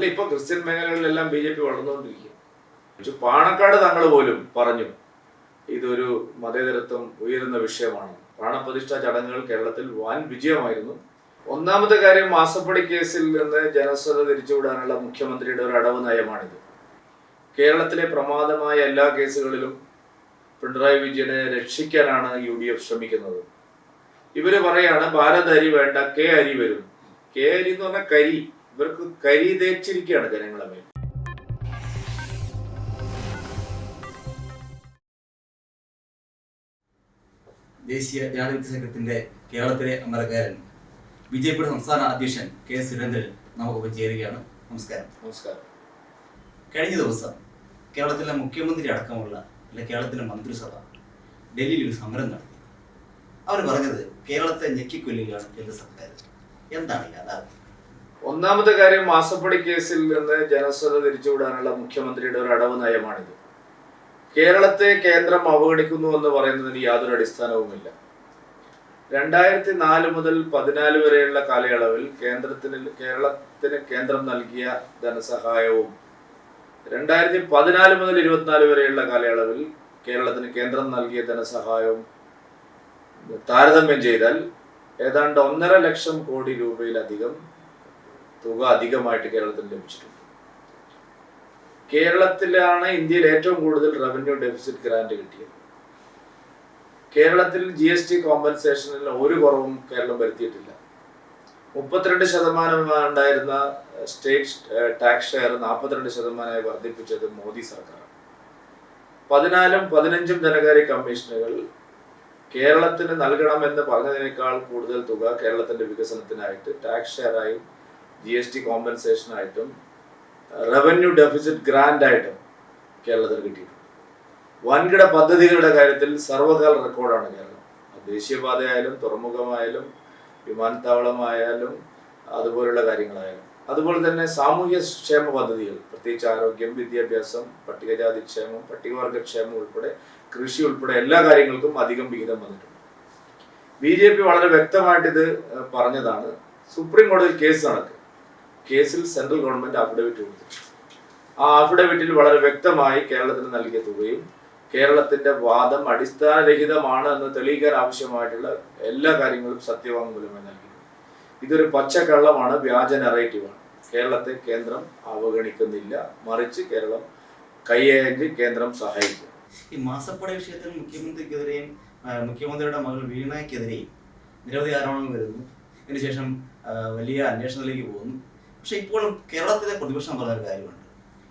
അല്ല ഇപ്പൊ ക്രിസ്ത്യൻ മേഖലകളിലെല്ലാം ബി ജെ പി വളർന്നുകൊണ്ടിരിക്കും പക്ഷെ പാണക്കാട് തങ്ങൾ പോലും പറഞ്ഞു ഇതൊരു മതേതരത്വം ഉയരുന്ന വിഷയമാണ്. പ്രാണപ്രതിഷ്ഠാ ചടങ്ങുകൾ കേരളത്തിൽ വൻ വിജയമായിരുന്നു. ഒന്നാമത്തെ കാര്യം മാസപ്പടി കേസിൽ നിന്ന് ജനശ്രദ്ധ തിരിച്ചുവിടാനുള്ള മുഖ്യമന്ത്രിയുടെ ഒരു അടവ് നയമാണിത്. കേരളത്തിലെ പ്രമാദമായ എല്ലാ കേസുകളിലും പിണറായി വിജയനെ രക്ഷിക്കാനാണ് യു ഡി എഫ് ശ്രമിക്കുന്നത്. ഇവർ പറയാണ് ഭാരത് അരി വേണ്ട കെ അരി വരും. കെ അരി എന്ന് പറഞ്ഞാൽ കരി. ഇവർക്ക് കരി തേച്ചിരിക്കുകയാണ് ജനങ്ങളെ മേൽ. ദേശീയ ജനാധിപത്യ സംഘത്തിന്റെ കേരളത്തിലെ അമരക്കാരൻ ബി ജെ പിയുടെ സംസ്ഥാന അധ്യക്ഷൻ കെ സുരേന്ദ്രൻ നമുക്കൊപ്പം ചേരുകയാണ് നമസ്കാരം. നമസ്കാരം. കഴിഞ്ഞ ദിവസം കേരളത്തിലെ മുഖ്യമന്ത്രി അടക്കമുള്ള അല്ലെ കേരളത്തിലെ മന്ത്രിസഭ ഡൽഹിയിൽ ഒരു സമരം നടത്തി. അവർ പറഞ്ഞത് കേരളത്തെ ഞെക്കിക്കൊല്ലുകയാണ് കേന്ദ്ര സർക്കാർ. എന്താണ് യാഥാർത്ഥ്യം? ഒന്നാമത്തെ കാര്യം മാസപ്പടി കേസിൽ നിന്ന് ജനശ്രദ്ധ തിരിച്ചുവിടാനുള്ള മുഖ്യമന്ത്രിയുടെ ഒരു അടവ് നയമാണിത്. കേരളത്തെ കേന്ദ്രം അവഗണിക്കുന്നു എന്ന് പറയുന്നതിന് യാതൊരു അടിസ്ഥാനവുമില്ല. രണ്ടായിരത്തി നാല് മുതൽ പതിനാല് വരെയുള്ള കാലയളവിൽ കേന്ദ്രത്തിന് കേരളത്തിന് കേന്ദ്രം നൽകിയ ധനസഹായവും രണ്ടായിരത്തി പതിനാല് മുതൽ ഇരുപത്തിനാല് വരെയുള്ള കാലയളവിൽ കേരളത്തിന് കേന്ദ്രം നൽകിയ ധനസഹായവും താരതമ്യം ചെയ്താൽ ഏതാണ്ട് ഒന്നര ലക്ഷം കോടി രൂപയിലധികം തുക അധികമായിട്ട് കേരളത്തിൽ ലഭിച്ചിട്ടുണ്ട്. കേരളത്തിലാണ് ഇന്ത്യയിൽ ഏറ്റവും കൂടുതൽ റവന്യൂ ഡെഫിസിറ്റ് ഗ്രാന്റ് കിട്ടിയത്. കേരളത്തിൽ ജി എസ് ടി കോമ്പൻസേഷനിൽ ഒരു കുറവും കേരളം വരുത്തിയിട്ടില്ല. മുപ്പത്തിരണ്ട് ശതമാനം ഉണ്ടായിരുന്ന സ്റ്റേറ്റ് ടാക്സ് ഷെയർ നാൽപ്പത്തിരണ്ട് ശതമാനമായി വർദ്ധിപ്പിച്ചത് മോദി സർക്കാർ പതിനാലും പതിനഞ്ചും ധനകാര്യ കമ്മീഷനുകൾ കേരളത്തിന് നൽകണമെന്ന് പറഞ്ഞതിനേക്കാൾ കൂടുതൽ തുക കേരളത്തിന്റെ വികസനത്തിനായിട്ട് ടാക്സ് ഷെയറായും ജി എസ് ടി കോമ്പൻസേഷനായിട്ടും റവന്യൂ ഡെഫിസിറ്റ് ഗ്രാൻഡ് ആയിട്ടും കേരളത്തിന് കിട്ടിയിട്ടുണ്ട്. വൻകിട പദ്ധതികളുടെ കാര്യത്തിൽ സർവകാല റെക്കോർഡാണ് കേരളം. ദേശീയപാതയായാലും തുറമുഖമായാലും വിമാനത്താവളമായാലും അതുപോലുള്ള കാര്യങ്ങളായാലും. അതുപോലെ തന്നെ സാമൂഹ്യ ക്ഷേമ പദ്ധതികൾ പ്രത്യേകിച്ച് ആരോഗ്യം വിദ്യാഭ്യാസം പട്ടികജാതി ക്ഷേമം പട്ടികവർഗ ക്ഷേമം ഉൾപ്പെടെ കൃഷി ഉൾപ്പെടെ എല്ലാ കാര്യങ്ങൾക്കും അധികം വിഹിതം വന്നിട്ടുണ്ട്. ബി ജെ പി വളരെ വ്യക്തമായിട്ട് ഇത് പറഞ്ഞതാണ്. സുപ്രീം കോടതി കേസ് നടക്കുക കേസിൽ സെൻട്രൽ ഗവൺമെന്റ് അഫിഡവിറ്റ് കൊടുത്തു ആ അഫിഡവിറ്റിൽ വളരെ വ്യക്തമായി കേരളത്തിന് നൽകിയ തുകയും കേരളത്തിന്റെ വാദം അടിസ്ഥാനരഹിതമാണ് എന്ന് തെളിയിക്കാൻ ആവശ്യമായിട്ടുള്ള എല്ലാ കാര്യങ്ങളും സത്യവാങ്മൂലമായി നൽകി ഇതൊരു പച്ചക്കള്ളമാണ് വ്യാജ നറേറ്റീവാണ് കേരളത്തെ കേന്ദ്രം അവഗണിക്കുന്നില്ല. മറിച്ച് കേരളം കൈയേഞ്ച് കേന്ദ്രം സഹായിക്കും. ഈ മാസപ്പട വിഷയത്തിൽ മുഖ്യമന്ത്രിക്കെതിരെയും മുഖ്യമന്ത്രിയുടെ മകൾ വീണയ്ക്കെതിരെയും നിരവധി ആരോപണങ്ങൾ വരുന്നു. ഇതിനുശേഷം ആ, വലിയ അന്വേഷണത്തിലേക്ക് പോകുന്നു. പക്ഷെ ഇപ്പോഴും കേരളത്തിലെ പ്രതിപക്ഷം പറഞ്ഞൊരു കാര്യമുണ്ട്.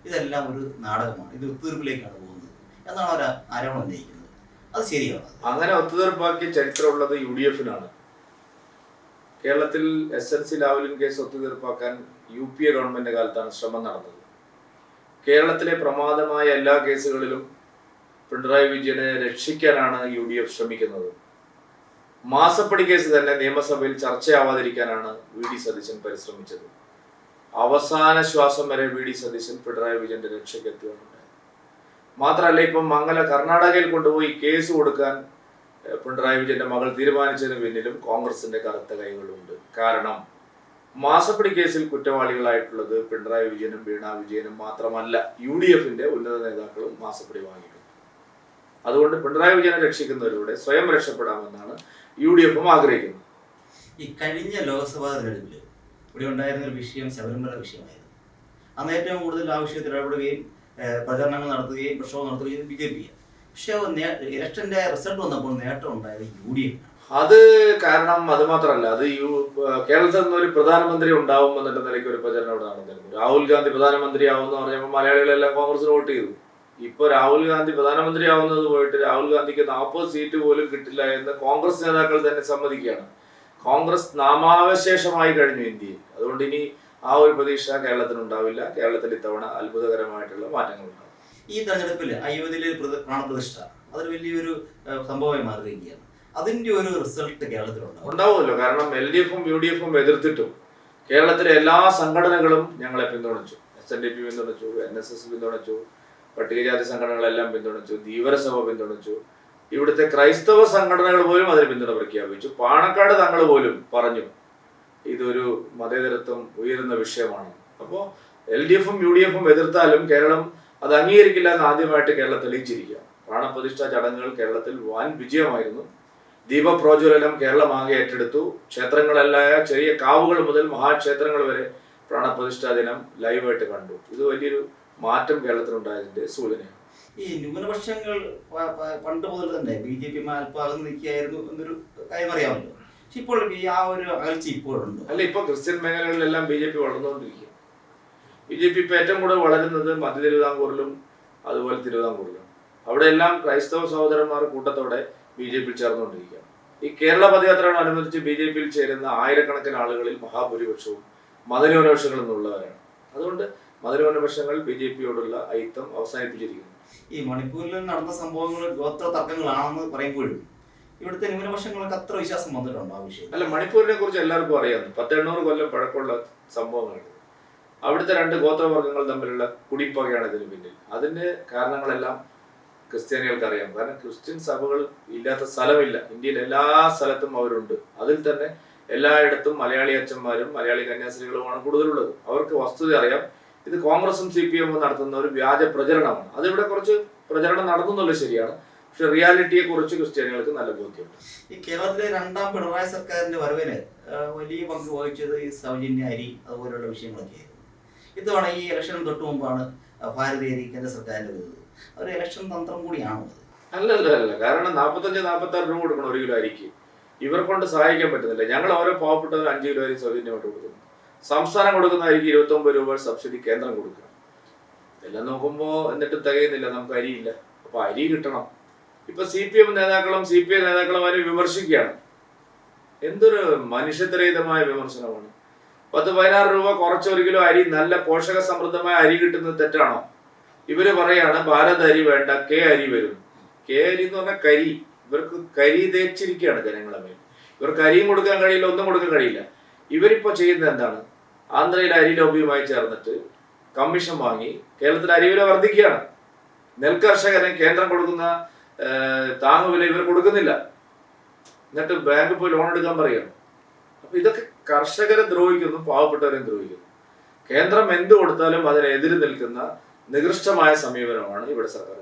ഇതെല്ലാം ഒരു നാടകമാണ്. ഇത് ഒത്തുതീർപ്പിലേക്കാണ് പോകുന്നത് എന്നാണ് അവർ ആരോപണം ഉന്നയിക്കുന്നത്. അത് ശരിയാണ്. അങ്ങനെ ഒത്തുതീർപ്പാക്കിയ ചരിത്രമുള്ളത് യു ഡി എഫിനാണ്. കേരളത്തിൽ S L C Lavalin case ഒത്തുതീർപ്പാക്കാൻ U P A government കാലത്താണ് ശ്രമം നടന്നത്. കേരളത്തിലെ പ്രമാദമായ എല്ലാ കേസുകളിലും പിണറായി വിജയനെ രക്ഷിക്കാനാണ് യു ഡി എഫ് ശ്രമിക്കുന്നത്. മാസപ്പടി കേസ് തന്നെ നിയമസഭയിൽ ചർച്ചയാവാതിരിക്കാനാണ് വി ഡി സതീശൻ പരിശ്രമിച്ചത്. അവസാന ശ്വാസം വരെ വി ഡി സതീശൻ പിണറായി വിജയന്റെ രക്ഷയ്ക്ക് എത്തിയിട്ടുണ്ടായി. മാത്രമല്ല ഇപ്പം മംഗല കർണാടകയിൽ കൊണ്ടുപോയി കേസ് കൊടുക്കാൻ പിണറായി വിജയന്റെ മകൾ തീരുമാനിച്ചതിന് പിന്നിലും കോൺഗ്രസിന്റെ കറുത്ത കൈകളുണ്ട്. കാരണം മാസപ്പടി കേസിൽ കുറ്റവാളികളായിട്ടുള്ളത് പിണറായി വിജയനും വീണ വിജയനും മാത്രമല്ല യു ഡി എഫിന്റെ ഉന്നത നേതാക്കളും മാസപ്പടി വാങ്ങിയിട്ടുണ്ട്. അതുകൊണ്ട് പിണറായി വിജയനെ രക്ഷിക്കുന്നവരിലൂടെ സ്വയം രക്ഷപ്പെടാമെന്നാണ് യു ഡി എഫും ആഗ്രഹിക്കുന്നത്. ഈ കഴിഞ്ഞ ലോക്സഭാ തെരഞ്ഞെടുപ്പിൽ ഇവിടെ ഉണ്ടായിരുന്ന ഒരു വിഷയം ശബരിമല വിഷയമായിരുന്നു. അന്ന് ഏറ്റവും കൂടുതൽ ആ വിഷയത്തിൽ ഇടപെടുകയും പ്രചരണങ്ങൾ നടത്തുകയും പ്രക്ഷോഭം നടത്തുകയും ബി ജെ പി. പക്ഷേ ഇലക്ഷന്റെ റിസൾട്ട് വന്നപ്പോൾ നേട്ടം ഉണ്ടായത് യു ഡി എഫ് അത് കാരണം അത് മാത്രമല്ല അത് യു കേരളത്തിൽ നിന്ന് ഒരു പ്രധാനമന്ത്രി ഉണ്ടാവും എന്നുള്ള നിലയ്ക്ക് ഒരു പ്രചരണം ഇവിടെ നടന്നിരുന്നു. രാഹുൽ ഗാന്ധി പ്രധാനമന്ത്രി ആവുമെന്ന് പറഞ്ഞപ്പോൾ മലയാളികളെല്ലാം കോൺഗ്രസിന് വോട്ട് ചെയ്തു. ഇപ്പൊ രാഹുൽ ഗാന്ധി പ്രധാനമന്ത്രി ആവുന്നത് പോയിട്ട് രാഹുൽ ഗാന്ധിക്ക് നാൽപ്പത് സീറ്റ് പോലും കിട്ടില്ല എന്ന് കോൺഗ്രസ് നേതാക്കൾ തന്നെ സമ്മതിക്കുകയാണ്. കോൺഗ്രസ് നാമാവശേഷമായി കഴിഞ്ഞു ഇന്ത്യയിൽ. അതുകൊണ്ട് ഇനി ആ ഒരു പ്രതീക്ഷ കേരളത്തിന് ഉണ്ടാവില്ല കേരളത്തിൽ ഇത്തവണ അത്ഭുതകരമായിട്ടുള്ള മാറ്റങ്ങൾ ഉണ്ടാവും ഈ തെരഞ്ഞെടുപ്പിൽ അയോധ്യയിലെ പ്രതി- പ്രാണപ്രതിഷ്ഠ അതൊരു വലിയൊരു സംഭവമായി മാറിയിരിക്കുകയാണ് അതിന്റെ ഒരു റിസൾട്ട് കേരളത്തിലുണ്ടാവും. ഉണ്ടാവുമല്ലോ. കാരണം എൽ ഡി എഫും യു ഡി എഫും എതിർത്തിട്ടും കേരളത്തിലെ എല്ലാ സംഘടനകളും ഞങ്ങളെ പിന്തുണച്ചു. എസ് എൻ ഡി പി പിന്തുണച്ചു എൻ എസ് എസ് പിന്തുണച്ചു പട്ടികജാതി സംഘടനകളെല്ലാം പിന്തുണച്ചു ധീവരസഭ പിന്തുണച്ചു. ഇവിടുത്തെ ക്രൈസ്തവ സംഘടനകൾ പോലും അതിന് പിന്തുണ പ്രഖ്യാപിച്ചു പാണക്കാട് തങ്ങൾ പോലും പറഞ്ഞു ഇതൊരു മതേതരത്വം ഉയരുന്ന വിഷയമാണ്. അപ്പോൾ എൽ ഡി എഫും യു ഡി എഫും എതിർത്താലും കേരളം അത് അംഗീകരിക്കില്ല എന്ന് ആദ്യമായിട്ട് കേരളം തെളിയിച്ചിരിക്കുക. പ്രാണപ്രതിഷ്ഠാ ചടങ്ങുകൾ കേരളത്തിൽ വൻ വിജയമായിരുന്നു. ദീപപ്രോജ്വലനം കേരളം ആകെ ഏറ്റെടുത്തു. ക്ഷേത്രങ്ങളല്ലായ ചെറിയ കാവുകൾ മുതൽ മഹാക്ഷേത്രങ്ങൾ വരെ പ്രാണപ്രതിഷ്ഠാ ദിനം ലൈവായിട്ട് കണ്ടു. ഇത് വലിയൊരു മാറ്റം കേരളത്തിലുണ്ടായതിന്റെ സൂചനയാണ്. ഈ ന്യൂനപക്ഷങ്ങൾ പണ്ട് മുതൽ തന്നെ ബി ജെ പി അല്പാകം നിൽക്കുകയായിരുന്നു എന്നൊരു കാര്യം അറിയാമല്ലോ. പക്ഷെ ഇപ്പോൾ ആ ഒരു അകൽച്ച ഇപ്പോഴുണ്ട്. അല്ല ഇപ്പൊ ക്രിസ്ത്യൻ മേഖലകളിലെല്ലാം ബി ജെ പി വളർന്നുകൊണ്ടിരിക്കുക ബി ജെ പി ഇപ്പൊ ഏറ്റവും കൂടുതൽ വളരുന്നത് മധ്യ തിരുവിതാംകൂറിലും അതുപോലെ തിരുവിതാംകൂറിലും. അവിടെയെല്ലാം ക്രൈസ്തവ സഹോദരന്മാർ കൂട്ടത്തോടെ ബി ജെ പി ചേർന്നുകൊണ്ടിരിക്കുക ഈ കേരള പദയാത്രയോടനുബന്ധിച്ച് ബി ജെ പിയിൽ ചേരുന്ന ആയിരക്കണക്കിന് ആളുകളിൽ മഹാഭൂരിപക്ഷവും മതന്യൂനപക്ഷങ്ങളിൽ നിന്നുള്ളവരാണ്. അതുകൊണ്ട് മതന്യൂനപക്ഷങ്ങൾ ബി ജെ പിയോടുള്ള ഐത്തം അവസാനിപ്പിച്ചിരിക്കുന്നു. ഈ മണിപ്പൂരിൽ നടന്ന സംഭവങ്ങൾ ഗോത്ര തർക്കങ്ങളാണെന്ന് പറയുമ്പോഴും ഇവിടുത്തെ ന്യൂനപക്ഷങ്ങൾക്ക് അത്ര വിശ്വാസം വന്നിട്ടുണ്ടോ ആ വിഷയം അല്ല മണിപ്പൂരിനെ കുറിച്ച് എല്ലാവർക്കും അറിയാം. പത്ത് എണ്ണൂറ് കൊല്ലം പഴക്കമുള്ള സംഭവങ്ങളാണ്. അവിടുത്തെ രണ്ട് ഗോത്രവർഗങ്ങൾ തമ്മിലുള്ള കുടിപ്പകയാണ് ഇതിന് പിന്നിൽ. അതിന്റെ കാരണങ്ങളെല്ലാം ക്രിസ്ത്യാനികൾക്ക് അറിയാം കാരണം ക്രിസ്ത്യൻ സഭകൾ ഇല്ലാത്ത സ്ഥലമില്ല. ഇന്ത്യയിൽ എല്ലാ സ്ഥലത്തും അവരുണ്ട്. അതിൽ തന്നെ എല്ലായിടത്തും മലയാളി അച്ഛന്മാരും മലയാളി കന്യാസ്ത്രീകളുമാണ് കൂടുതലുള്ളത്. അവർക്ക് വസ്തുത അറിയാം. ഇത് കോൺഗ്രസും സി പി എമ്മും നടത്തുന്ന ഒരു വ്യാജ പ്രചരണമാണ്. അതിവിടെ കുറച്ച് പ്രചരണം നടന്നുന്നുള്ളത് ശരിയാണ്. പക്ഷെ റിയാലിറ്റിയെ കുറിച്ച് ക്രിസ്ത്യാനികൾക്ക് നല്ല ബോധ്യമുണ്ട്. ഈ കേരളത്തിലെ രണ്ടാം പിണറായി സർക്കാരിന്റെ വരവിന് വലിയ പങ്ക് വഹിച്ചത് ഈ സൗജന്യ അരി അതുപോലെയുള്ള വിഷയങ്ങളൊക്കെ ആയിരുന്നു ഇത്തവണ ഈ ഇലക്ഷന് തൊട്ട് മുമ്പാണ് ഭാരതീയ കേന്ദ്ര സർക്കാരിന്റെ വരുന്നത് ഒരു ഇലക്ഷൻ തന്ത്രം കൂടിയാണോ അല്ല അല്ല അല്ല. കാരണം നാൽപ്പത്തഞ്ച് നാൽപ്പത്തി ആറ് രൂപ കൊടുക്കണം ഒരു കിലോ അരിക്ക്. ഇവർ കൊണ്ട് സഹായിക്കാൻ പറ്റുന്നില്ല. ഞങ്ങൾ ഓരോ പാവപ്പെട്ടവർ അഞ്ച് കിലോ അരി സൗജന്യമായിട്ട് കൊടുക്കുന്നു. സംസ്ഥാനം കൊടുക്കുന്ന അരിക്ക് ഇരുപത്തി ഒമ്പത് രൂപ സബ്സിഡി കേന്ദ്രം കൊടുക്കുക. എല്ലാം നോക്കുമ്പോൾ എന്നിട്ട് തികയുന്നില്ല നമുക്ക് അരിയില്ല. അപ്പൊ അരി കിട്ടണം. ഇപ്പൊ സി പി എം നേതാക്കളും സി പി ഐ നേതാക്കളും അവരെ വിമർശിക്കുകയാണ്. എന്തൊരു മനുഷ്യത്വരഹിതമായ വിമർശനമാണ്. പത്ത് പതിനാറ് രൂപ കുറച്ച് ഒരു കിലോ അരി നല്ല പോഷക സമൃദ്ധമായ അരി കിട്ടുന്നത് തെറ്റാണോ? ഇവർ പറയാണ് ഭാരത് അരി വേണ്ട കെ അരി വരും. കെ അരി എന്ന് പറഞ്ഞാൽ കരി. ഇവർക്ക് കരി തേച്ചിരിക്കുകയാണ് ജനങ്ങളെ മേൽ. ഇവർക്ക് അരിയും കൊടുക്കാൻ കഴിയില്ല ഒന്നും കൊടുക്കാൻ കഴിയില്ല. ഇവരിപ്പോ ചെയ്യുന്നത് എന്താണ്? ആന്ധ്രയിൽ അരി ലോബിയുമായി ചേർന്നിട്ട് കമ്മീഷൻ വാങ്ങി കേരളത്തിൽ അരിവില വർദ്ധിക്കുകയാണ്. നെൽകർഷകന് കേന്ദ്രം കൊടുക്കുന്ന താങ്ങുവില ഇവർ കൊടുക്കുന്നില്ല. എന്നിട്ട് ബാങ്ക് പോയി ലോൺ എടുക്കാൻ പറയുകയാണ്. അപ്പൊ ഇതൊക്കെ കർഷകരെ ദ്രോഹിക്കുന്നു പാവപ്പെട്ടവരെ ദ്രോഹിക്കുന്നു. കേന്ദ്രം എന്ത് കൊടുത്താലും അതിനെതിരെ നിൽക്കുന്ന നികൃഷ്ടമായ സമീപനമാണ് ഇവിടെ സർക്കാർ.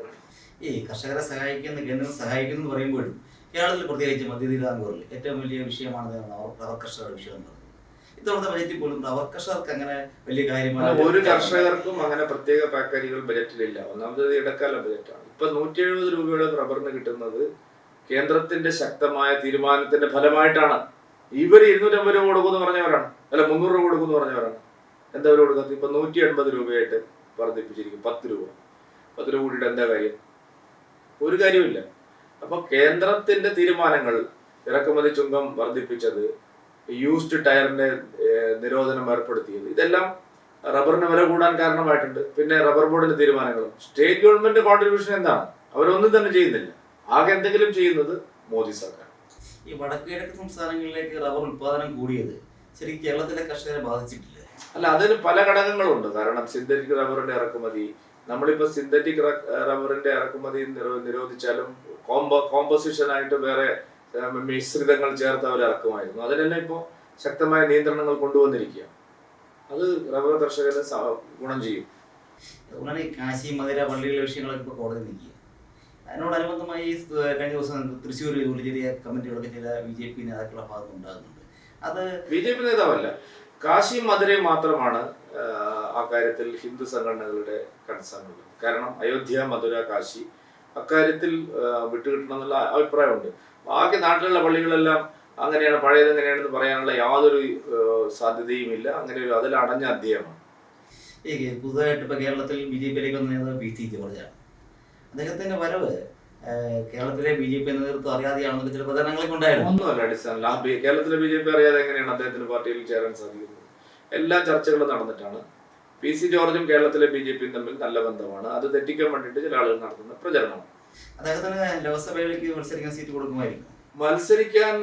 ഈ കർഷകരെ സഹായിക്കുന്ന കേന്ദ്രം സഹായിക്കുന്നു പറയുമ്പോഴും കേരളത്തിൽ പ്രത്യേകിച്ച് മധ്യ തിരുവിതാംകൂറിൽ ഏറ്റവും വലിയ വിഷയമാണ് അവർ കർഷകരുടെ വിഷയം ഇത്തവണത്തെ ബജറ്റിൽ പോലും റബ്ബർ കർഷകർക്ക് അങ്ങനെ വലിയ കാര്യമാണ് ഒരു കർഷകർക്കും അങ്ങനെ പ്രത്യേക പാക്കേജുകൾ ബജറ്റിലില്ല ഒന്നാമത് ഇടക്കാല ബജറ്റാണ് ഇപ്പൊ നൂറ്റി എഴുപത് രൂപയുടെ റബ്ബറിന് കിട്ടുന്നത് കേന്ദ്രത്തിന്റെ ശക്തമായ തീരുമാനത്തിന്റെ ഫലമായിട്ടാണ്. ഇവർ ഇരുന്നൂറ്റമ്പത് രൂപ കൊടുക്കുമെന്ന് പറഞ്ഞവരാണ്. അല്ല മുന്നൂറ് രൂപ കൊടുക്കുമെന്ന് പറഞ്ഞവരാണ്. എന്താ അവർ കൊടുക്കുന്നത് ഇപ്പൊ നൂറ്റി എൺപത് രൂപയായിട്ട് വർദ്ധിപ്പിച്ചിരിക്കും. പത്ത് രൂപ. പത്ത് രൂപ കൂടിയിട്ട് എന്താ കാര്യം? ഒരു കാര്യമില്ല അപ്പൊ കേന്ദ്രത്തിന്റെ തീരുമാനങ്ങൾ ഇറക്കുമതി ചുങ്കം വർദ്ധിപ്പിച്ചത് യൂസ്ഡ് ടയറിന്റെ നിരോധനം ഏർപ്പെടുത്തിയത്. ഇതെല്ലാം റബ്ബറിന് വില കൂടാൻ കാരണമായിട്ടുണ്ട്. പിന്നെ റബ്ബർ ബോർഡിന്റെ തീരുമാനങ്ങളും. സ്റ്റേറ്റ് ഗവൺമെന്റ് കോൺട്രിബ്യൂഷൻ എന്താണ്? അവരൊന്നും തന്നെ ചെയ്യുന്നില്ല. ആകെ എന്തെങ്കിലും ചെയ്യുന്നത് മോദി സർക്കാർ. ഈ വടക്കു കിഴക്ക് സംസ്ഥാനങ്ങളിലേക്ക് റബ്ബർ ഉത്പാദനം കൂടിയത് ശരിക്കും കേരളത്തിലെ കർഷകരെ ബാധിച്ചിട്ടില്ല? അല്ല അതിന് പല ഘടകങ്ങളുണ്ട്. കാരണം സിന്തറ്റിക് റബ്ബറിന്റെ ഇറക്കുമതി നമ്മളിപ്പോ സിന്തറ്റിക് റബ്ബറിന്റെ ഇറക്കുമതി നിരോ- നിരോധിച്ചാലും കോമ്പോ കോമ്പോസിഷൻ ആയിട്ട് വേറെ മിശ്രിതങ്ങൾ ചേർത്ത് അവർ ഇറക്കുമായിരുന്നു. അതിനെല്ലാം ഇപ്പോൾ ശക്തമായ നിയന്ത്രണങ്ങൾ കൊണ്ടുവന്നിരിക്കുക. അത് റബ്ബർ കർഷകരെ ഗുണം ചെയ്യും. അതുകൊണ്ടാണ് ഈ കാശി മധുര പള്ളിയിലെ വിഷയങ്ങളൊക്കെ ഇപ്പോൾ കോടതി നിൽക്കുക അതിനോടനുബന്ധമായി കഴിഞ്ഞ ദിവസം തൃശ്ശൂർ ജോലി ചെറിയ കമ്മിറ്റികളൊക്കെ ചില ബി ജെ പി നേതാക്കളുടെ ഭാഗത്ത് ഉണ്ടാകുന്നുണ്ട്. അത് ബി ജെ പി നേതാവല്ല. കാശി മധുരൈ മാത്രമാണ് ആ കാര്യത്തിൽ ഹിന്ദു സംഘടനകളുടെ കൺസേൺ ഉള്ളത് കാരണം അയോധ്യ മധുര കാശി അക്കാര്യത്തിൽ ആഹ്, വിട്ടുകിട്ടണം എന്നുള്ള അഭിപ്രായമുണ്ട്. ബാക്കി നാട്ടിലുള്ള പള്ളികളെല്ലാം അങ്ങനെയാണ് പഴയത് എങ്ങനെയാണെന്ന് പറയാനുള്ള യാതൊരു സാധ്യതയും ഇല്ല. അങ്ങനെ ഒരു അതിൽ അടഞ്ഞ അധ്യയമാണ് പുതുതായിട്ട് ഇപ്പോൾ കേരളത്തിൽ ബി ജെ പിയിലേക്ക് വന്ന നേതാവ് പി സി ജോർജാണ്. അദ്ദേഹത്തിന്റെ വരവ് കേരളത്തിലെ ബി ജെ പി നേതൃത്വം അറിയാതെയാണെന്നൊക്കെ ചില പ്രചരണങ്ങളൊക്കെ ഉണ്ടായിരുന്നു. ഒന്നുമല്ല അടിസ്ഥാനം. കേരളത്തിലെ ബി ജെ പി അറിയാതെ എങ്ങനെയാണ് അദ്ദേഹത്തിന് പാർട്ടിയിൽ ചേരാൻ സാധിക്കുന്നത്? എല്ലാ ചർച്ചകളും നടന്നിട്ടാണ്. പി സി ജോർജും കേരളത്തിലെ ബി ജെ പിയും തമ്മിൽ നല്ല ബന്ധമാണ്. അത് തെറ്റിക്കാൻ വേണ്ടിയിട്ട് ചില ആളുകൾ നടത്തുന്ന പ്രചരണമാണ്. അദ്ദേഹത്തിന് ലോക്സഭയിലേക്ക് മത്സരിക്കാൻ സീറ്റ് കൊടുക്കുമായിരിക്കും. മത്സരിക്കാൻ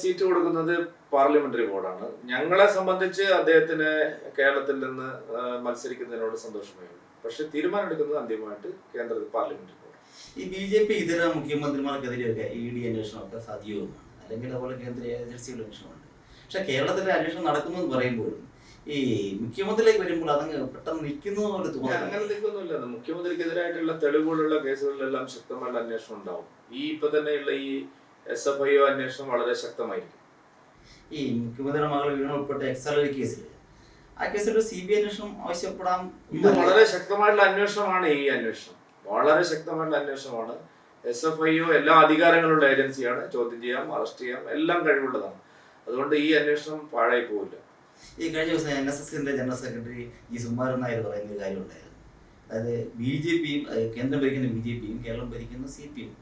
സീറ്റ് കൊടുക്കുന്നത് പാർലമെന്ററി ബോർഡാണ് ഞങ്ങളെ സംബന്ധിച്ച് അദ്ദേഹത്തിന് കേരളത്തിൽ നിന്ന് മത്സരിക്കുന്നതിനോട് സന്തോഷമേ ഉള്ളൂ പക്ഷെ തീരുമാനം എടുക്കുന്നത് അന്തിമമായിട്ട് കേന്ദ്ര പാർലമെന്ററി ബോർഡ് ഈ ബി ജെ പി ഇതര മുഖ്യമന്ത്രിമാർക്കെതിരെയൊക്കെ ഇ ഡി അന്വേഷണമൊക്കെ സാധ്യവുമാണ് അല്ലെങ്കിൽ അതുപോലെ കേന്ദ്ര ഏജൻസികളുടെ അന്വേഷണമുണ്ട്. പക്ഷെ കേരളത്തിലെ അന്വേഷണം നടക്കുന്നു എന്ന് പറയുമ്പോഴും ഈ മുഖ്യമന്ത്രിയിലേക്ക് വരുമ്പോൾ അതങ്ങ് പെട്ടെന്ന് നിൽക്കുന്ന പോലെ അങ്ങനെ നിൽക്കുന്നില്ല മുഖ്യമന്ത്രിക്കെതിരായിട്ടുള്ള തെളിവുകളുള്ള കേസുകളിലെല്ലാം ശക്തമായിട്ടുള്ള അന്വേഷണം ഉണ്ടാവും. ഈ ഇപ്പൊ തന്നെയുള്ള ഈ എസ് എഫ് ഐ അന്വേഷണം വളരെ ശക്തമായിരിക്കും. ഈ മുഖ്യമന്ത്രിയുടെ മകൾ വീണ ഉൾപ്പെട്ട എക്സാലറി കേസിൽ ആ കേസിൽ സി ബി അന്വേഷണം ആവശ്യപ്പെടാം ഇത് വളരെ ശക്തമായിട്ടുള്ള അന്വേഷണമാണ് ഈ അന്വേഷണം. വളരെ ശക്തമായിട്ടുള്ള അന്വേഷണമാണ്. എസ് എഫ് ഐ ഒ എല്ലാ അധികാരങ്ങളുള്ള ഏജൻസിയാണ്. ചോദ്യം ചെയ്യാം അറസ്റ്റ് ചെയ്യാം എല്ലാം കഴിവുള്ളതാണ്. അതുകൊണ്ട് ഈ അന്വേഷണം പാഴായി പോവില്ല. ഈ കഴിഞ്ഞ ദിവസം എൻ എസ് എസിന്റെ ജനറൽ സെക്രട്ടറി ഈ സുമാരൻ നായർ പറയുന്ന ഒരു കാര്യം ഉണ്ടായിരുന്നു. അതായത് ബി ജെ പിയും കേന്ദ്രം ഭരിക്കുന്ന ബി ജെ പിയും കേരളം ഭരിക്കുന്ന സി പി എം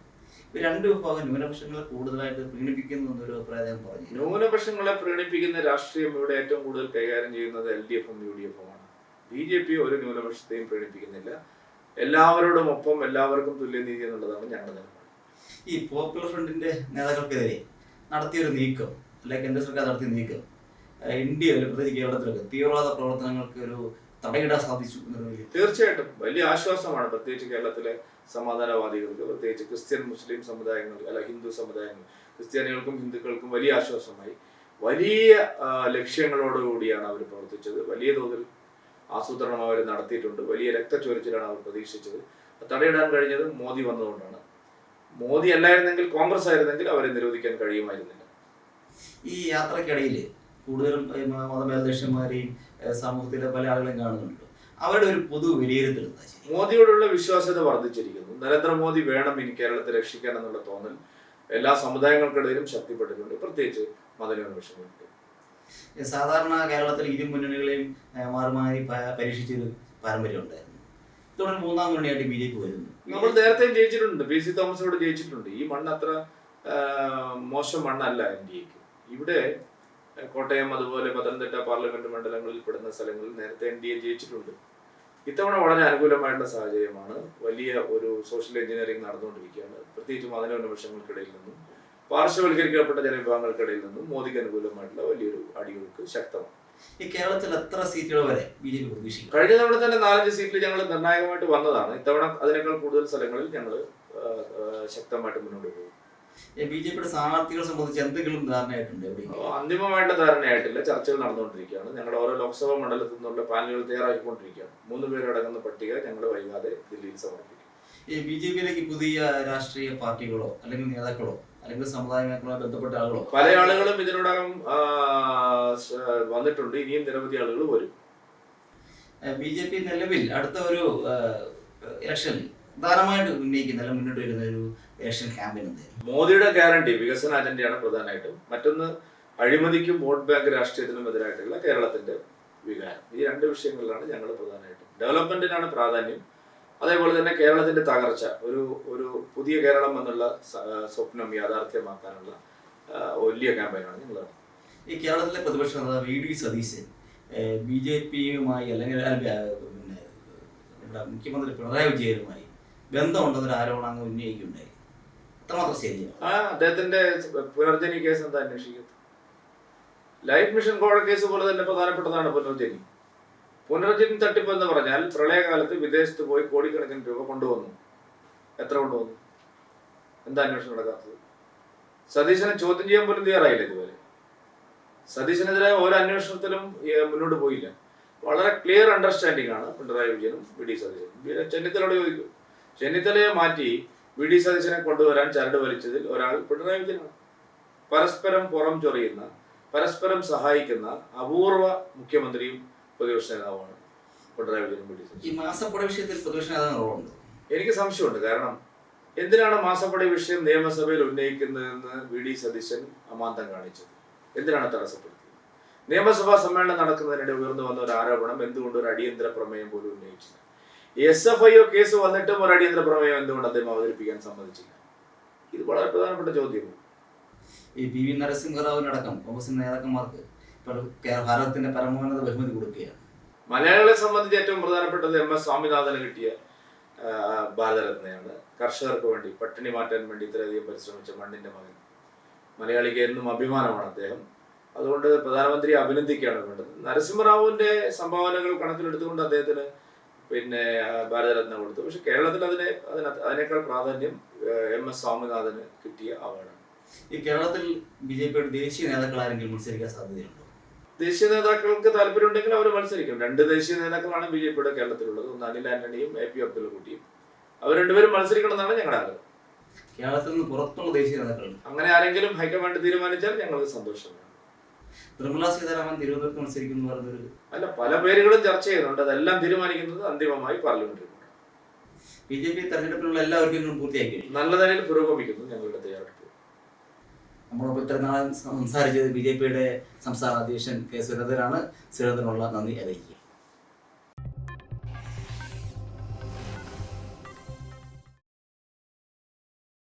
ഇവർ രണ്ട് വിഭാഗം ന്യൂനപക്ഷങ്ങളെ കൂടുതലായിട്ട് പ്രീണിപ്പിക്കുന്നു എന്നൊരു അഭിപ്രായം പറഞ്ഞു. ന്യൂനപക്ഷങ്ങളെ പ്രീണിപ്പിക്കുന്ന രാഷ്ട്രീയം ഇവിടെ ഏറ്റവും കൂടുതൽ കൈകാര്യം ചെയ്യുന്നത് എൽ ഡി എഫും യു ഡി എഫും ആണ് ബി ജെ പി ഒരു ന്യൂനപക്ഷത്തെയും പ്രീണിപ്പിക്കുന്നില്ല. എല്ലാവരോടും ഒപ്പം എല്ലാവർക്കും തുല്യനീതി എന്നുള്ളതാണ് ഞങ്ങളുടെ നിലപാട്. ഈ പോപ്പുലർ ഫ്രണ്ടിന്റെ നേതാക്കൾക്കെതിരെ നടത്തിയൊരു നീക്കം അല്ലെ കേന്ദ്ര സർക്കാർ നടത്തിയ നീക്കം ഇന്ത്യയിൽ പ്രത്യേകിച്ച് കേരളത്തിലൊക്കെ? തീവ്രവാദ പ്രവർത്തനങ്ങൾക്ക് ഒരു തടയിടാൻ സാധിച്ചു എന്നൊരു തീർച്ചയായിട്ടും. വലിയ ആശ്വാസമാണ് പ്രത്യേകിച്ച് കേരളത്തിലെ സമാധാനവാദികൾക്ക് പ്രത്യേകിച്ച് ക്രിസ്ത്യൻ മുസ്ലിം സമുദായങ്ങൾ അല്ല ഹിന്ദു സമുദായങ്ങൾ. ക്രിസ്ത്യാനികൾക്കും ഹിന്ദുക്കൾക്കും വലിയ ആശ്വാസമായി. വലിയ ലക്ഷ്യങ്ങളോടുകൂടിയാണ് അവർ പ്രവർത്തിച്ചത്. വലിയ തോതിൽ ആസൂത്രണം അവർ നടത്തിയിട്ടുണ്ട്. വലിയ രക്തച്ചൊരിച്ചിലാണ് അവർ പ്രതീക്ഷിച്ചത്. തടയിടാൻ കഴിഞ്ഞത് മോദി വന്നതുകൊണ്ടാണ്. മോദി അല്ലായിരുന്നെങ്കിൽ കോൺഗ്രസ് ആയിരുന്നെങ്കിൽ അവരെ നിരോധിക്കാൻ കഴിയുമായിരുന്നില്ല. ഈ യാത്രക്കിടയിൽ കൂടുതലും മതമേലധ്യക്ഷന്മാരെയും സമൂഹത്തിലെ പല ആളുകളും കാണുന്നുണ്ട്. അവരുടെ ഒരു പൊതു വിലയിരുത്തൽ മോദിയോടുള്ള വിശ്വാസ്യത വർദ്ധിച്ചിരിക്കുന്നു. നരേന്ദ്രമോദി വേണം ഇനി കേരളത്തെ രക്ഷിക്കാൻ എന്നുള്ള തോന്നൽ എല്ലാ സമുദായങ്ങൾക്കിടയിലും ശക്തിപ്പെട്ടിട്ടുണ്ട്. പ്രത്യേകിച്ച് മതന്യൂനപക്ഷങ്ങൾക്ക് സാധാരണ കേരളത്തിൽ ഇരു മുന്നണികളെയും ഏഹ് മാറി മാറി പ- പരീക്ഷിച്ചൊരു പാരമ്പര്യം ഉണ്ടായിരുന്നു. തുടർന്ന് മൂന്നാം മുന്നണിയായിട്ട് ബി ജെ പി വരുന്നു. നമ്മൾ നേരത്തെ ജയിച്ചിട്ടുണ്ട്. P C തോമസോട് ജയിച്ചിട്ടുണ്ട്. ഈ മണ്ണ് അത്ര മോശം മണ്ണല്ല എൻ ഡി എക്ക്. ഇവിടെ കോട്ടയം അതുപോലെ പത്തനംതിട്ട പാർലമെന്റ് മണ്ഡലങ്ങളിൽ പെടുന്ന സ്ഥലങ്ങളിൽ നേരത്തെ എൻ ഡി എ ജയിച്ചിട്ടുണ്ട്. ഇത്തവണ വളരെ അനുകൂലമായിട്ടുള്ള സാഹചര്യമാണ്. വലിയ ഒരു സോഷ്യൽ എഞ്ചിനീയറിംഗ് നടന്നുകൊണ്ടിരിക്കുകയാണ്. പ്രത്യേകിച്ചും മതന്യൂനപക്ഷങ്ങൾക്കിടയിൽ നിന്നും പാർശ്വവൽക്കരിക്കപ്പെട്ട ജനവിഭാഗങ്ങൾക്കിടയിൽ നിന്നും മോദിക്ക് അനുകൂലമായിട്ടുള്ള വലിയൊരു അടിയൊഴുക്ക് ശക്തമാണ്. ഈ കേരളത്തിൽ എത്ര സീറ്റുകൾ വരെ ബി ജെ പി പ്രതീക്ഷിക്കും കഴിഞ്ഞ തവണ തന്നെ നാലഞ്ച് സീറ്റിൽ ഞങ്ങൾ നിർണായകമായിട്ട് വന്നതാണ്. ഇത്തവണ അതിനേക്കാൾ കൂടുതൽ സ്ഥലങ്ങളിൽ ഞങ്ങൾ ശക്തമായിട്ട് മുന്നോട്ട് പോകും. ബി ജെ പിയുടെ സ്ഥാനാർത്ഥികളെ സംബന്ധിച്ച് എന്തെങ്കിലും ധാരണയായിട്ടുണ്ട് അന്തിമമായിട്ട് ധാരണയായിട്ടില്ല. ചർച്ചകൾ നടന്നുകൊണ്ടിരിക്കുകയാണ്. ഞങ്ങളുടെ ഓരോ ലോക്സഭാ മണ്ഡലത്തിൽ നിന്നുള്ള പാനലുകൾ തയ്യാറാക്കിക്കൊണ്ടിരിക്കുകയാണ്. മൂന്ന് പേരടങ്ങുന്ന പട്ടിക ഞങ്ങൾ വൈകാതെ ദില്ലിയിൽ സമർപ്പിക്കും. ഈ ബി ജെ പിയിലേക്ക് പുതിയ രാഷ്ട്രീയ പാർട്ടികളോ അല്ലെങ്കിൽ നേതാക്കളോ അല്ലെങ്കിൽ സമുദായ മേഖലയുമായി ബന്ധപ്പെട്ട ആളുകളോ? പല ആളുകളും ഇതിനോടകം വന്നിട്ടുണ്ട്. ഇനിയും നിരവധി ആളുകൾ വരും. ബി ജെ പി നിലവിൽ അടുത്ത ഒരു ഇലക്ഷനിൽ പ്രധാനമായിട്ട് ഉന്നയിക്കുന്ന അല്ലെങ്കിൽ മുന്നോട്ട് വരുന്ന ഒരു ഏഷ്യൻ ക്യാമ്പയിൻ എന്തായിരുന്നു മോദിയുടെ ഗ്യാരണ്ടി വികസന അജണ്ടയാണ് പ്രധാനമായിട്ടും. മറ്റൊന്ന് അഴിമതിക്കും വോട്ട് ബാങ്ക് രാഷ്ട്രീയത്തിനും എതിരായിട്ടുള്ള കേരളത്തിന്റെ വികാരം. ഈ രണ്ട് വിഷയങ്ങളിലാണ് ഞങ്ങൾ പ്രധാനമായിട്ടും. ഡെവലപ്മെന്റിനാണ് പ്രാധാന്യം. അതേപോലെ തന്നെ കേരളത്തിന്റെ തകർച്ച. ഒരു ഒരു പുതിയ കേരളം എന്നുള്ള സ്വപ്നം യാഥാർത്ഥ്യമാക്കാനുള്ള വലിയ ക്യാമ്പയിനാണ് ഞങ്ങൾ. ഈ കേരളത്തിലെ പ്രതിപക്ഷ നേതാവ് V D Satheesan B J പിയുമായി അല്ലെങ്കിൽ അല്ല, പിന്നെ മുഖ്യമന്ത്രി പിണറായി വിജയനുമായി ബന്ധമുണ്ടെന്നൊരു ആരോപണം അങ്ങ് ഉന്നയിക്കുകയുണ്ടായി. അത്രമാത്രം ശരിയാണ്. ആ അദ്ദേഹത്തിന്റെ പുനർജനി കേസ് എന്താ അന്വേഷിക്കുന്നത്? ലൈഫ് മിഷൻ കോഴ കേസ് പോലെ തന്നെ പ്രധാനപ്പെട്ടതാണ് പുനർജനി. പുനർജനി തട്ടിപ്പ് എന്ന് പറഞ്ഞാൽ പ്രളയകാലത്ത് വിദേശത്ത് പോയി കോടിക്കണക്കിന് രൂപ കൊണ്ടുവന്നു. എത്ര കൊണ്ടുവന്നു? എന്താ അന്വേഷണം നടക്കാത്തത്? സതീശനെ ചോദ്യം ചെയ്യാൻ പോലും തയ്യാറായില്ല ഇതുവരെ. സതീശനെതിരെ ഒരു അന്വേഷണത്തിലും മുന്നോട്ട് പോയില്ല. വളരെ ക്ലിയർ അണ്ടർസ്റ്റാൻഡിംഗ് ആണ് പിണറായി വിജയനും വി ഡി സതീശനും. ചെന്നിത്തലയോട് ചോദിക്കും ചെന്നിത്തലയെ മാറ്റി വി ഡി സതീശനെ കൊണ്ടുവരാൻ ചരട് വലിച്ചതിൽ ഒരാൾ പിണറായി വിജയനാണ്. പരസ്പരം പുറം ചൊറിയുന്ന പരസ്പരം സഹായിക്കുന്ന അപൂർവ മുഖ്യമന്ത്രിയും പ്രതിപക്ഷ നേതാവുമാണ് പിണറായി വിജയനും വി ഡി സതീശൻ ഈ മാസപ്പട വിഷയത്തിൽ പ്രതിപക്ഷ എനിക്ക് സംശയമുണ്ട്. കാരണം എന്തിനാണ് മാസപ്പടി വിഷയം നിയമസഭയിൽ ഉന്നയിക്കുന്നതെന്ന് വി ഡി സതീശൻ അമാന്തം കാണിച്ചത്? എന്തിനാണ് തടസ്സപ്പെടുത്തിയത്? നിയമസഭാ സമ്മേളനം നടക്കുന്നതിനിടെ ഉയർന്നു വന്ന ഒരു ആരോപണം എന്തുകൊണ്ട് ഒരു അടിയന്തര പ്രമേയം പോലും ഉന്നയിച്ചില്ല? S F I O case വന്നിട്ടും ഒരു അടിയന്തര പ്രമേയം എന്തുകൊണ്ട് അദ്ദേഹം അവതരിപ്പിക്കാൻ സമ്മതിച്ചില്ല? ഇത് വളരെ പ്രധാനപ്പെട്ട ചോദ്യമാണ്. ഈ പി വി നരസിംഹറാവുവിനടക്കം കോൺഗ്രസിന്റെ നേതാക്കന്മാർക്ക് ഭാരതത്തിന്റെ പരമോന്നത ബഹുമതി കൊടുക്കുകയാണ്. മലയാളികളെ സംബന്ധിച്ച് ഏറ്റവും പ്രധാനപ്പെട്ടത് എം എസ് സ്വാമിനാഥന് കിട്ടിയ ഭാരതരത്നയാണ്. കർഷകർക്ക് വേണ്ടി പട്ടിണി മാറ്റാൻ വേണ്ടി ഇത്രയധികം പരിശ്രമിച്ച മണ്ണിന്റെ മകൻ. മലയാളിക്ക് എന്നും അഭിമാനമാണ് അദ്ദേഹം. അതുകൊണ്ട് പ്രധാനമന്ത്രിയെ അഭിനന്ദിക്കുകയാണ് വേണ്ടത്. നരസിംഹറാവുവിന്റെ സംഭാവനകൾ കണക്കിലെടുത്തുകൊണ്ട് അദ്ദേഹത്തിന് പിന്നെ ഭാരതരത്ന കൊടുത്തു. പക്ഷെ കേരളത്തിൽ അതിനെ അതിന് അതിനേക്കാൾ പ്രാധാന്യം എം എസ് സ്വാമിനാഥന് കിട്ടിയ അവാർഡാണ്. ഈ കേരളത്തിൽ ബി ജെ പിയുടെ ദേശീയ നേതാക്കൾ ആരെങ്കിലും മത്സരിക്കാൻ സാധ്യതയുണ്ടോ? ദേശീയ നേതാക്കൾക്ക് താല്പര്യമുണ്ടെങ്കിൽ അവർ മത്സരിക്കും. രണ്ട് ദേശീയ നേതാക്കളാണ് ബി ജെ പിയുടെ കേരളത്തിലുള്ളത്. ഒന്ന് അനിൽ ആന്റണിയും എ പി അബ്ദുൽ കുട്ടിയും. അവർ രണ്ടുപേരും മത്സരിക്കണം എന്നാണ് ഞങ്ങളുടെ ആഗ്രഹം. കേരളത്തിൽ നിന്ന് പുറത്തുള്ള ദേശീയ നേതാക്കൾ അങ്ങനെ ആരെങ്കിലും ഹൈക്കമാൻഡ് തീരുമാനിച്ചാൽ ഞങ്ങൾക്ക് സന്തോഷമാണ്. നിർമ്മല സീതാരാമൻ തിരുവനന്തപുരത്ത് മത്സരിക്കുന്നു എന്ന് പറഞ്ഞൊരു അല്ല പല പേരുകളും ചർച്ച ചെയ്യുന്നുണ്ട്. അതെല്ലാം തീരുമാനിക്കുന്നത് അന്തിമമായി പാർലമെന്റിൽ ബി ജെ പി തെരഞ്ഞെടുപ്പിനുള്ള എല്ലാ ഒരുക്കങ്ങളും പൂർത്തിയാക്കി. നല്ല നിലയിൽ പുരോഗമിക്കുന്നു ഞങ്ങളുടെ തയ്യാറെടുപ്പ്. നമ്മളിപ്പോൾ ഇത്ര നാൾ സംസാരിച്ചത് ബി ജെ പിയുടെ സംസ്ഥാന അധ്യക്ഷൻ കെ സുരേന്ദ്രനാണ്. സുരേന്ദ്രനുള്ള നന്ദി അറിയിക്കുക.